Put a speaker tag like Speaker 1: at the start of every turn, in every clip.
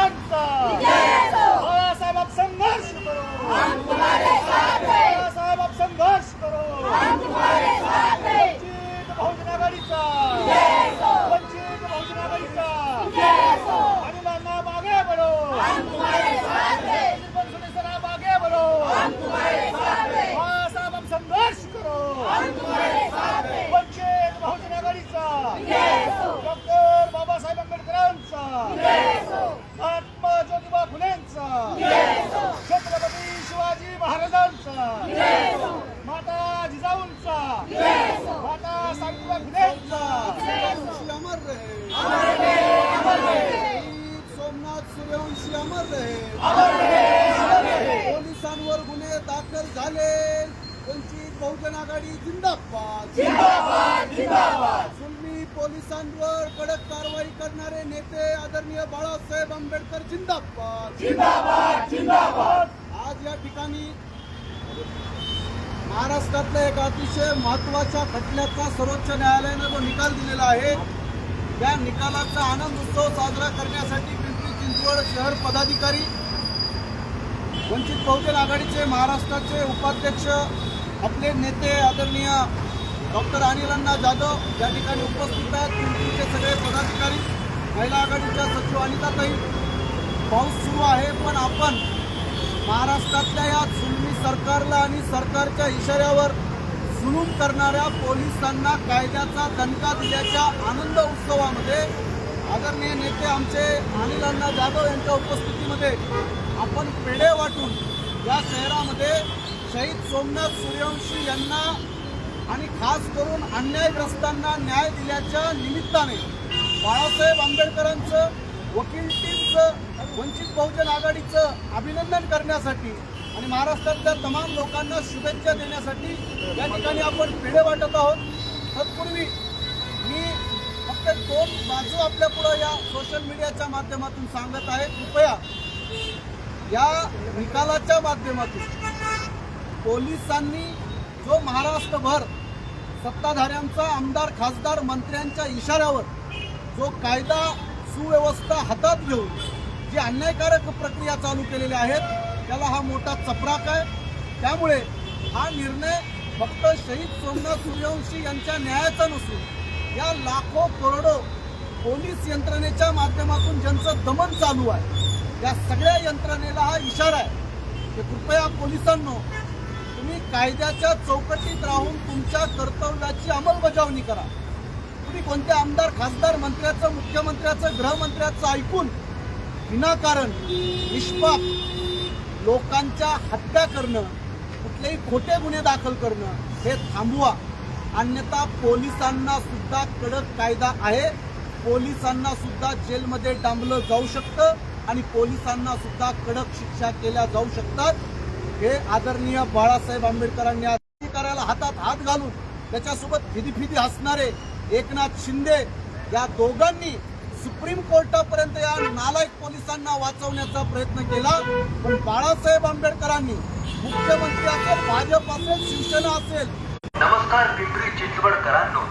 Speaker 1: आंबेडकरांचा बाळासाहेब आप संघर्ष करो बाळासाहेब आप संघर्ष करो वंचित बहुजन आघाडीचा वंचित बहुजन आघाडीचा आणि लालना मागे बढो सरा मागे बढो बाळासाहेब आप संघर्ष करो वंचित बहुजन आघाडीचा डॉक्टर बाबासाहेब आंबेडकरांचा महात्मा ज्योतिबा फुलेंचा छत्रपती शिवाजी महाराजांचा माता जिजाऊंचा माता सावित्रीबाई फुलेंचा
Speaker 2: अमर रहे वीर सोमनाथ सूर्यवंशी अमर रहे पोलिसांवर गुन्हे दाखल झाले वंचित बहुजन आघाडी जिंदाबाद. जुलमी पोलिसांवर कडक कारवाई करणारे नेते आदरणीय बाळासाहेब आंबेडकर जिंदाबाद. आज या ठिकाणी महाराष्ट्रातल्या एक अतिशय महत्त्वाच्या खटल्याचा सर्वोच्च न्यायालयानं जो निकाल दिलेला आहे त्या निकालाचा आनंद उत्सव साजरा करण्यासाठी पिंपरी चिंचवड शहर पदाधिकारी वंचित बहुजन आघाडीचे महाराष्ट्राचे उपाध्यक्ष आपले नेते आदरणीय डॉक्टर अनिल अण्णा जाधव या ठिकाणी उपस्थित आहेत. तुमचे सगळे पदाधिकारी महिला आघाडीच्या सचिव अनिताताई. पाऊस सुरू आहे पण आपण महाराष्ट्रातल्या या जुलमी सरकारला आणि सरकारच्या इशाऱ्यावर जुलूम करणाऱ्या पोलिसांना कायद्याचा दणका दिल्याच्या आनंद उत्सवामध्ये आदरणीय नेते आमचे अनिल अण्णा जाधव यांच्या उपस्थितीमध्ये आपण पेढे वाटून या शहरामध्ये शहीद सोमनाथ सूर्यवंशी यांना आणि खास करून अन्यायग्रस्तांना न्याय दिल्याच्या निमित्ताने बाळासाहेब आंबेडकरांचं वकील टीमचं वंचित बहुजन आघाडीचं अभिनंदन करण्यासाठी आणि महाराष्ट्रातल्या तमाम लोकांना शुभेच्छा देण्यासाठी या ठिकाणी आपण पेढे वाटत आहोत. तत्पूर्वी मी फक्त दोन बाजू आपल्या पुढं या सोशल मीडियाच्या माध्यमातून सांगत आहे. कृपया या निकालाच्या माध्यमातून. पोलिसांनी जो महाराष्ट्रभर सत्ताधाऱ्यांचा आमदार खासदार मंत्र्यांच्या इशाऱ्यावर जो कायदा सुव्यवस्था हातात घेऊन जी अन्यायकारक प्रक्रिया चालू केलेल्या आहेत त्याला हा मोठा चपराक आहे. त्यामुळे हा निर्णय फक्त शहीद सोमनाथ सूर्यवंशी यांच्या न्यायाचा नसून या लाखो करोडो पोलीस यंत्रणेच्या माध्यमातून ज्यांचं दमन चालू आहे या सगळ्या यंत्रणेला हा इशारा आहे. की कृपया पोलिसांनो कायद्याच्या चौकटीत राहून तुमच्या कर्तव्याची अंमलबजावणी करा. तुम्ही कोणत्या आमदार खासदार मंत्र्याचं मुख्यमंत्र्याचं गृहमंत्र्याचं ऐकून विनाकारण निष्पाप लोकांच्या हत्या करणं कुठलेही खोटे गुन्हे दाखल करणं हे थांबवा. अन्यथा पोलिसांना सुद्धा कडक कायदा आहे. पोलिसांना सुद्धा जेलमध्ये डांबलं जाऊ शकतं आणि पोलिसांना सुद्धा कडक शिक्षा केल्या जाऊ शकतात. हे आदरणीय बाळासाहेब आंबेडकरांनी अधिकाऱ्याला हातात हात घालून त्याच्यासोबत फिदी फिदी हसणारे एकनाथ शिंदे या दोघांनी सुप्रीम कोर्टापर्यंत या नालायक पोलिसांना वाचवण्याचा प्रयत्न केला. पण बाळासाहेब आंबेडकरांनी मुख्यमंत्री असेल भाजप असेल शिवसेना असेल.
Speaker 3: नमस्कार पिंपरी चिंचवडकरांनो.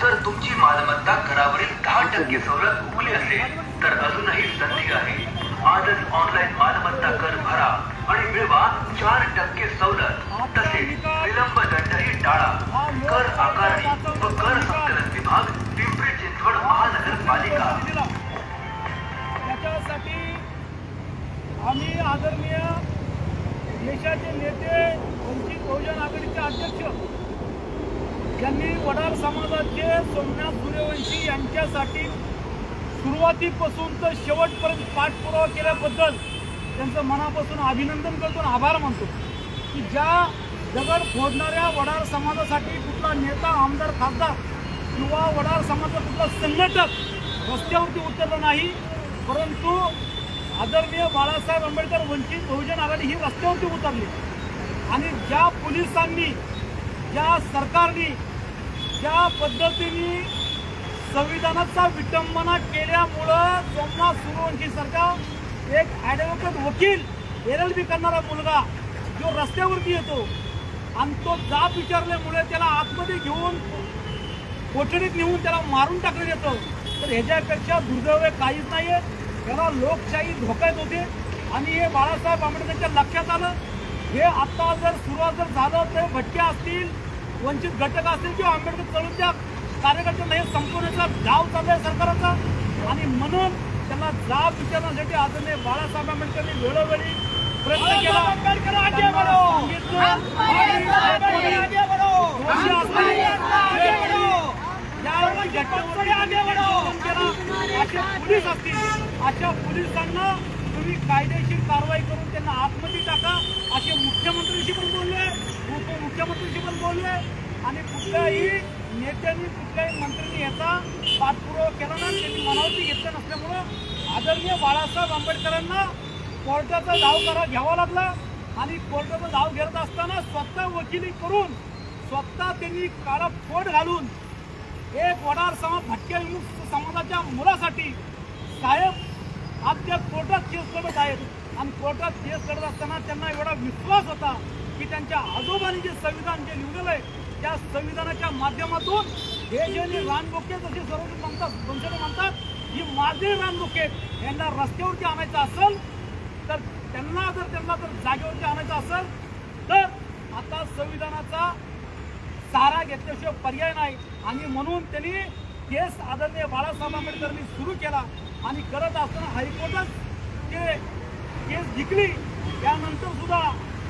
Speaker 3: सर तुमची मालमत्ता करावरील दहा टक्के सवलत हुकली असेल तर अजूनही संधी आहे. आजच ऑनलाईन मालमत्ता कर भरा. आणि मिळवा चार टक्के सवलत. तसेच विलंब दंडही टाळा. कर आकारणी व कर संकलन विभाग पिंपरी चिंचवड महानगरपालिका.
Speaker 1: त्याच्यासाठी आम्ही आदरणीय देशाचे नेते वंचित बहुजन आघाडीचे अध्यक्ष यांनी वडार समाजाचे सोमनाथ सूर्यवंशी यांच्यासाठी सुरुवातीपासून तर शेवटपर्यंत पाठपुरावा केल्याबद्दल त्यांचं मनापासून अभिनंदन करतो आणि आभार मानतो की ज्या दगड फोडणाऱ्या वडार समाजासाठी कुठला नेता आमदार खासदार किंवा वडार समाजाचा कुठला संघटक रस्त्यावरती उतरलं नाही परंतु आदरणीय बाळासाहेब आंबेडकर वंचित बहुजन आघाडी ही रस्त्यावरती उतरली. आणि ज्या पोलिसांनी ज्या सरकारने ज्या पद्धतीने संविधानाचा विटंबना केल्यामुळं सोमनाथ सूर्यवंशी सरकार एक ॲडव्होकेट वकील एल एल बी करणारा मुलगा जो रस्त्यावरती येतो आणि तो जाब विचारल्यामुळे त्याला आतमध्ये घेऊन कोठडीत नेऊन त्याला मारून टाकलं येतं. तर ह्याच्यापेक्षा दुर्दैव काहीच नाही आहे त्याला लोकशाही धोक्यात होते. आणि हे बाळासाहेब आंबेडकरच्या लक्षात आलं. हे आत्ता जर सुरुवात जर झालं तर भटके असतील वंचित घटक असतील किंवा आंबेडकर चळवळीच्या कार्यकर्त्यांना हे संपवण्याचा डाव चाललाय सरकारचा. आणि म्हणून त्यांना जाब विचारण्यासाठी आदरणीय बाळासाहेब आंबेडकरांनी वेळोवेळी प्रयत्न केला. असे पोलीस असतील. अशा पोलिसांना तुम्ही कायदेशीर कारवाई करून त्यांना आतमध्ये टाका. असे मुख्यमंत्र्यांशी पण बोलले उपमुख्यमंत्र्यांशी पण बोलले आणि कुठल्याही नेत्यांनी कुठल्याही मंत्र्यांनी याचा पाठपुरावा केला ना त्यांनी मनावरती घेतलं नसल्यामुळं आदरणीय बाळासाहेब आंबेडकरांना कोर्टाचा धाव करा घ्यावा लागला. आणि कोर्टाचा धाव घेत असताना स्वतः वकिली करून स्वतः त्यांनी काळा फोड घालून एक वडार समाज भटक्या विमुक्त समाजाच्या मुलासाठी साहेब आज त्या कोर्टात केस लढत आहेत. आणि कोर्टात केस लढत असताना त्यांना एवढा विश्वास होता की त्यांच्या आजोबांनी जे संविधान जे लिहिलेलं आहे त्या संविधानाच्या माध्यमातून हे जे जे रानबोके जसे सर्व म्हणतात पंचने म्हणतात ही माझे रानबोके आहेत. यांना रस्त्यावरती आणायचं असेल तर त्यांना जर त्यांना जर जागेवरती आणायचं असेल तर आता संविधानाचा सहारा घेतल्याशिवाय पर्याय नाही आणि म्हणून त्यांनी केस आदरणीय बाळासाहेब आंबेडकरांनी सुरू केला आणि करत असताना हायकोर्टात ते केस जिंकली त्यानंतर सुद्धा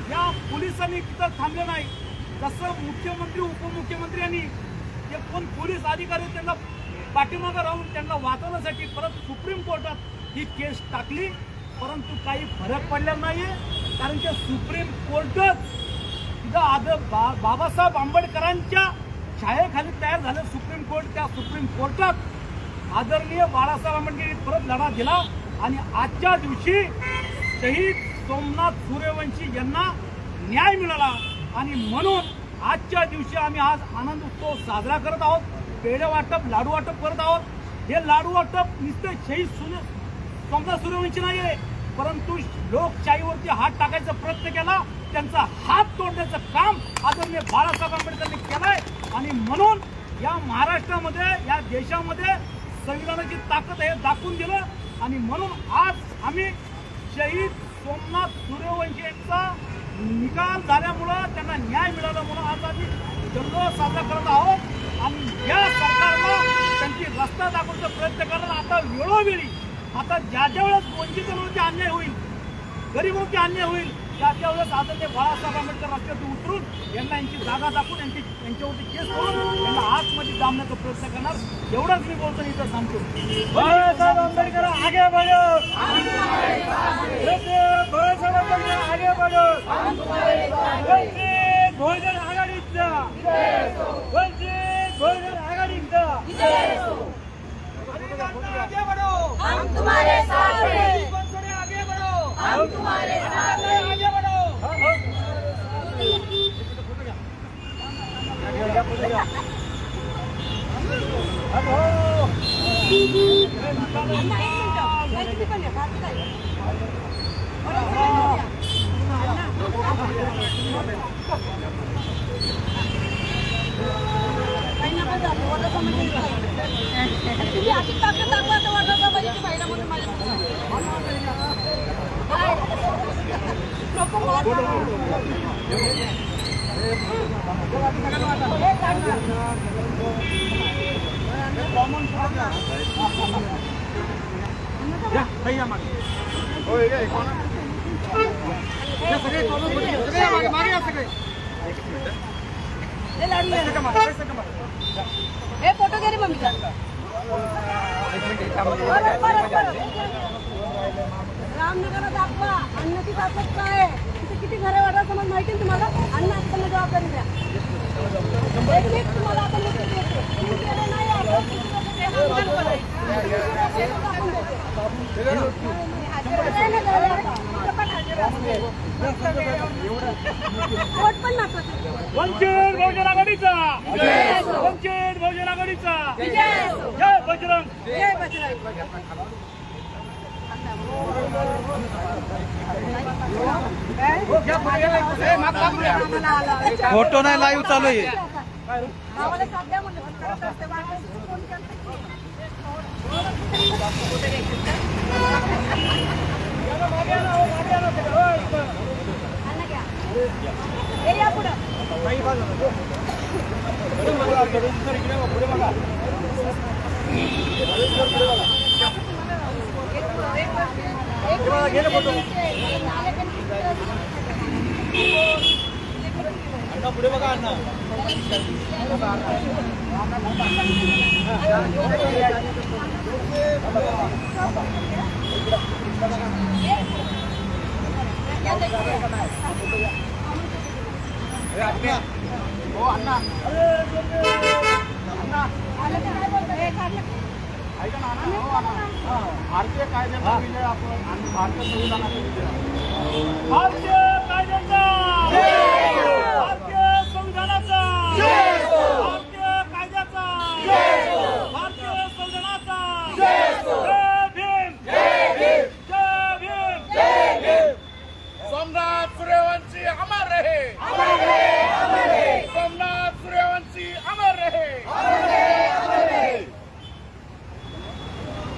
Speaker 1: या पोलिसांनी तिथं थांबले नाही जसं मुख्यमंत्री उपमुख्यमंत्री यांनी जे कोण पोलीस अधिकारी त्यांना पाठीमागं राहून त्यांना वाचवण्यासाठी परत सुप्रीम कोर्टात ही केस टाकली. परंतु काही फरक पडला नाही कारण की सुप्रीम कोर्टच तिथं आद बा बाबासाहेब आंबेडकरांच्या छायेखाली तयार झालं. सुप्रीम कोर्ट त्या सुप्रीम कोर्टात आदरणीय बाळासाहेब आंबेडकर यांनी परत लढा दिला. आणि आजच्या दिवशी शहीद सोमनाथ सूर्यवंशी यांना न्याय मिळाला. आणि म्हणून आजच्या दिवशी आम्ही आज आनंद उत्सव साजरा करत आहोत. पेढे वाटप लाडू वाटप करत आहोत. हे लाडू वाटप नुसते शहीद सूर्य समजा सूर्यवंशी नाही आहे परंतु लोकशाहीवरती हात टाकायचा प्रयत्न केला. त्यांचा हात तोडण्याचं काम आदरणीय बाळासाहेब आंबेडकरांनी केलंय. आणि म्हणून या महाराष्ट्रामध्ये या देशामध्ये संविधानाची ताकद हे दाखवून दिलं. आणि म्हणून आज आम्ही शहीद सोमनाथ सूर्यवंशी यांचा निकाल झाल्यामुळं त्यांना न्याय मिळाला म्हणून आज आम्ही जल्लोष साजरा करत आहोत. आणि या सरकारनं त्यांची रस्ता दाखवण्याचा प्रयत्न करणार आता वेळोवेळी आता ज्या ज्या वेळेस वंचितांवरती अन्याय होईल गरीबांचे अन्याय होईल त्या त्यावेळेस आदरणीय बाळासाहेब आंबेडकर रस्त्यातून उतरून यांना यांची जागा दाखवून यांची यांच्यावरती केस करून यांना आतमध्ये जामण्याचा प्रयत्न करणार. एवढंच मी बोलतो इथं सांगतो बाळासाहेब आंबेडकर आगे बाळासाहेब आंबेडकर आगे बढो वंचित बहुजन आघाडीचा वंचित बहुजन आघाडीचा आगे बढो
Speaker 4: हम तुम्हारे साथ हैं
Speaker 1: बनसोडे आगे बढो
Speaker 4: हम तुम्हारे साथ हैं
Speaker 1: आगे बढो
Speaker 4: तुम्ही अशी ताकद दाखवा तर वाटायला पाहिजे की महिला म्हणून माझ्या नको मार हे काढ. हे लाडू घे. हे फोटो घे रे मम्मीचा परत, परत, परत. रामनगरला दाखवा अन्नाची ताकद काय तिथे किती घरे वाटा समज माहिती आहे तुम्हाला अन्न असताना जबाबदारी द्या एक एक तुम्हाला आपण देतो. तुम्ही केलं नाही आपण
Speaker 1: वंचित बहुजन आघाडीचा. वंचित बहुजन आघाडीचा. जय बजरंग
Speaker 4: जय बजरंग.
Speaker 2: फोटो नाही लाईव्ह चालू आहे
Speaker 4: पुढं
Speaker 5: पुढे बघा अण्णा हो अण्णा. भारतीय कायद्याचा विजय आपण आणि भारतीय संविधानाचा विजय
Speaker 1: भारतीय कायद्याचा भारतीय संविधानाचा भारतीय कायद्याचा भारतीय संविधानाचा जय भीम जय भीम
Speaker 5: सोमनाथ सूर्यवंशी अमर रहे सोमनाथ सूर्यवंशी अमर रहे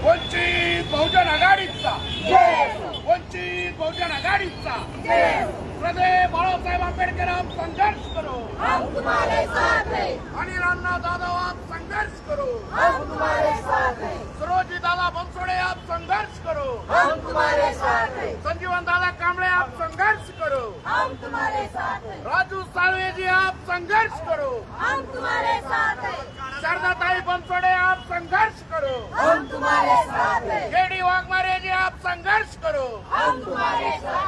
Speaker 5: वंचित बहुजन आघाडीचा वंचित बहुजन आघाडीचा. हृदय बाळासाहेब आंबेडकर संघर्ष करो.
Speaker 4: हम तुम्हारे साथ हैं.
Speaker 5: आणि रामनाथ जाधव आप संघर्ष करो.
Speaker 4: हम तुम्हारे साथ हैं.
Speaker 5: सरोजी दादा बनसोडे आप संघर्ष करो.
Speaker 4: हम तुम्हारे साथ हैं.
Speaker 5: संजीवन दादा कांबळे आप संघर्ष करो.
Speaker 4: हम तुम्हारे साथ हैं.
Speaker 5: राजू साळवे जी आप संघर्ष करो.
Speaker 4: हम तुम्हारे साथ हैं.
Speaker 5: शारदाताई बनसोडे आप संघर्ष करो. केडी वाघमारे जी आप